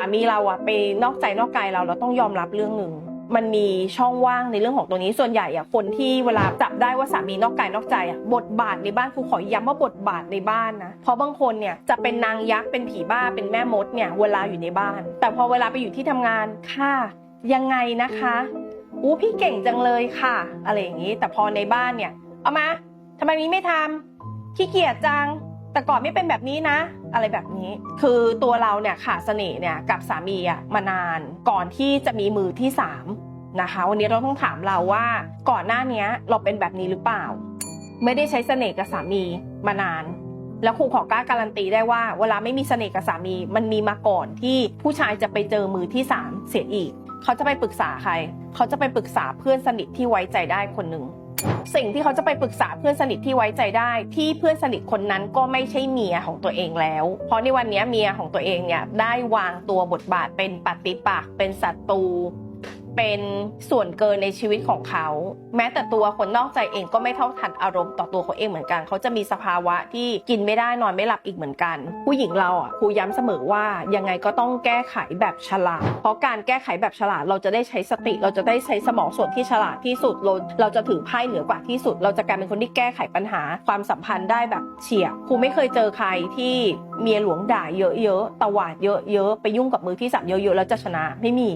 ามีเราอะไปนอกใจนอกกายเราเราต้องยอมรับเรื่องหนึ่งมันมีช่องว่างในเรื่องของตัวนี้ส่วนใหญ่อะคนที่เวลาจับได้ว่าสามีนอกกายนอกใจอะบทบาทในบ้านครูขอย้ำว่าบทบาทในบ้านนะเพราะบางคนเนี่ยจะเป็นนางยักษ์เป็นผีบ้าเป็นแม่มดเนี่ยเวลาอยู่ในบ้าน แต่พอเวลาไปอยู่ที่ทำงานค่ะยังไงนะคะอู้พี่เก่งจังเลยค่ะ อะไรอย่างนี้ แต่พอในบ้านเนี่ย เอามาทำไมนี้ไม่ทำขี้เกียจจัง แต่ก่อนไม่เป็นแบบนี้นะ อะไรแบบนี้ คือตัวเราเนี่ยขาดเสน่ห์เนี่ยกับสามีอะมานานก่อนที่จะมีมือที่สามนะคะวันนี้เราต้องถามเราว่าก่อนหน้านี้เราเป็นแบบนี้หรือเปล่า ไม่ได้ใช้เสน่ห์กับสามีมานาน แล้วครูขอกล้าการันตีได้ว่า เวลาไม่มีเสน่ห์กับสามีมันมีมาก่อนที่ผู้ชายจะไปเจอมือที่สามเสียอีก เขาจะไปปรึกษาใคร เขาจะไปปรึกษาเพื่อนสนิทที่ไว้ใจได้คนหนึ่ง สิ่งที่เขาจะไปปรึกษาเพื่อนสนิทที่ไว้ใจได้ ที่เพื่อนสนิทคนนั้นก็ไม่ใช่เมียของตัวเองแล้ว เพราะในวันนี้เมียของตัวเองเนี่ยได้วางตัวบทบาทเป็นปฏิปักษ์เป็นศัตรู เป็นส่วนเกินในชีวิตของเขา แม้แต่ตัวคนนอกใจเองก็ไม่เท่าทันอารมณ์ต่อตัวเขาเองเหมือนกัน เขาจะมีสภาวะที่กินไม่ได้นอนไม่หลับอีกเหมือนกัน ผู้หญิงเราอะครูย้ำเสมอว่ายังไงก็ต้องแก้ไขแบบฉลาด เพราะการแก้ไขแบบฉลาดเราจะได้ใช้สติ เราจะได้ใช้สมองส่วนที่ฉลาดที่สุดเราเราจะถือไพ่เหนือกว่าที่สุด เราจะกลายเป็นคนที่แก้ไขปัญหาความสัมพันธ์ได้แบบเฉียบครูไม่เคยเจอใครที่เมียหลวงด่าเยอะๆตวาดเยอะๆไปยุ่งกับมือที่สามเยอะๆแล้วจะชนะไม่มี